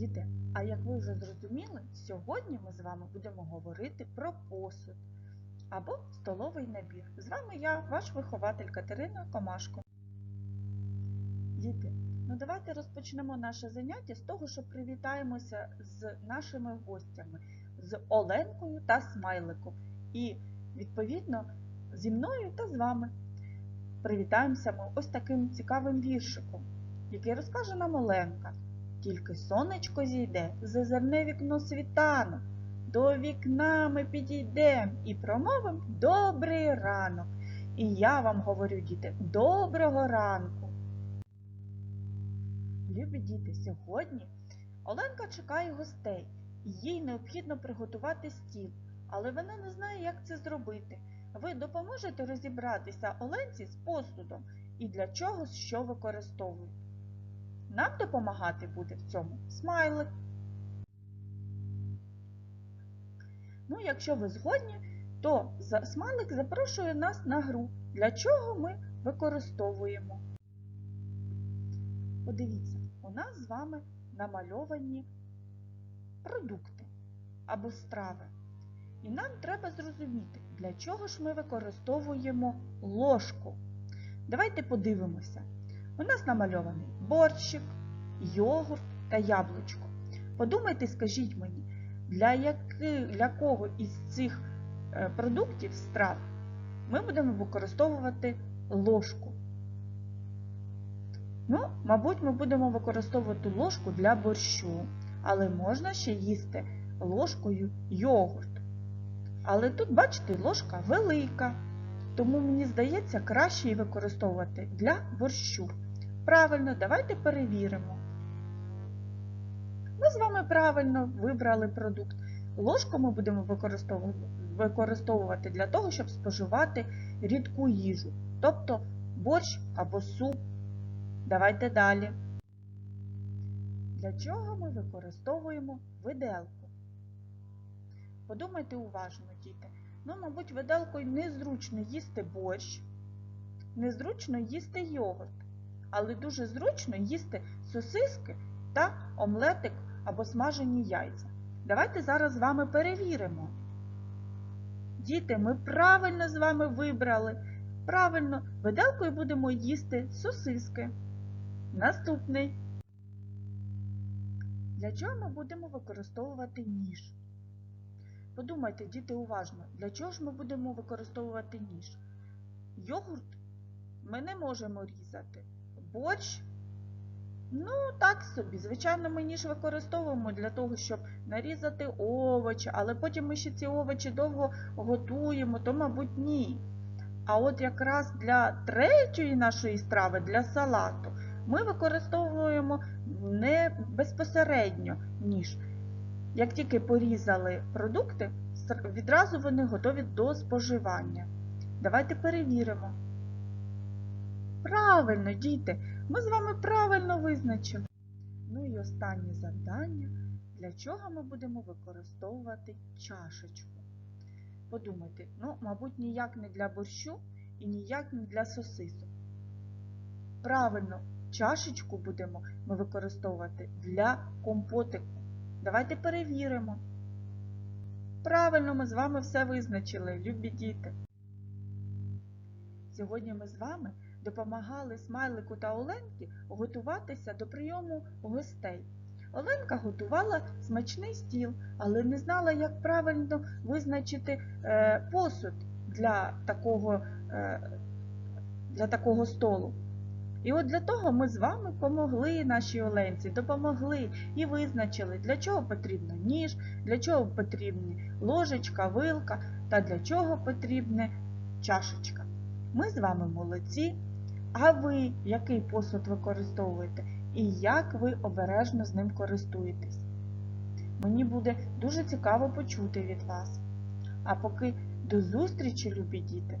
Діти, а як ви вже зрозуміли, сьогодні ми з вами будемо говорити про посуд або столовий набір. З вами я, ваш вихователь Катерина Комашко. Діти, ну давайте розпочнемо наше заняття з того, що привітаємося з нашими гостями, з Оленкою та Смайликом. І, відповідно, зі мною та з вами. Привітаємося ми ось таким цікавим віршиком, який розкаже нам Оленка. Тільки сонечко зійде, зазирне вікно світанок. До вікна ми підійдем і промовим добрий ранок. І я вам говорю, діти, доброго ранку. Любі діти, сьогодні Оленка чекає гостей, їй необхідно приготувати стіл, але вона не знає, як це зробити. Ви допоможете розібратися Оленці з посудом і для чого що використовують. Нам допомагати буде в цьому смайлик. Ну, якщо ви згодні, то смайлик запрошує нас на гру, для чого ми використовуємо. Подивіться, у нас з вами намальовані продукти або страви. І нам треба зрозуміти, для чого ж ми використовуємо ложку. Давайте подивимося. У нас намальований борщик, йогурт та яблучко. Подумайте, скажіть мені, для, яки, для кого із цих е, продуктів страв ми будемо використовувати ложку? Ну, мабуть, ми будемо використовувати ложку для борщу, але можна ще їсти ложкою йогурт. Але тут, бачите, ложка велика, тому мені здається, краще її використовувати для борщу. Правильно, давайте перевіримо. Ми з вами правильно вибрали продукт. Ложку ми будемо використовувати, для того, щоб споживати рідку їжу, тобто борщ або суп. Давайте далі. Для чого ми використовуємо виделку? Подумайте уважно, діти. Ну, мабуть, виделкою незручно їсти борщ, незручно їсти йогурт, але дуже зручно їсти сосиски та омлетик або смажені яйця. Давайте зараз з вами перевіримо. Діти, ми правильно з вами вибрали. Правильно, виделкою будемо їсти сосиски. Наступний. Для чого ми будемо використовувати ніж? Подумайте, діти, уважно, для чого ж ми будемо використовувати ніж? Йогурт ми не можемо різати. Борщ, ну так собі. Звичайно, ми ніж використовуємо для того, щоб нарізати овочі, але потім ми ще ці овочі довго готуємо, то, мабуть, ні. А от якраз для третьої нашої страви, для салату, ми використовуємо не безпосередньо ніж. Як тільки порізали продукти, відразу вони готові до споживання. Давайте перевіримо. Правильно, діти, ми з вами правильно визначили. Ну і останнє завдання, для чого ми будемо використовувати чашечку. Подумайте, ну, мабуть, ніяк не для борщу і ніяк не для сосисок. Правильно, чашечку будемо ми використовувати для компотику. Давайте перевіримо. Правильно, ми з вами все визначили, любі діти. Сьогодні ми з вами допомагали Смайлику та Оленці готуватися до прийому гостей. Оленка готувала смачний стіл, але не знала, як правильно визначити е, посуд для такого, е, для такого столу. І от для того ми з вами помогли нашій Оленці, допомогли і визначили, для чого потрібно ніж, для чого потрібні ложечка, вилка та для чого потрібна чашечка. Ми з вами молодці. А ви який посуд використовуєте і як ви обережно з ним користуєтесь? Мені буде дуже цікаво почути від вас. А поки до зустрічі, любі діти!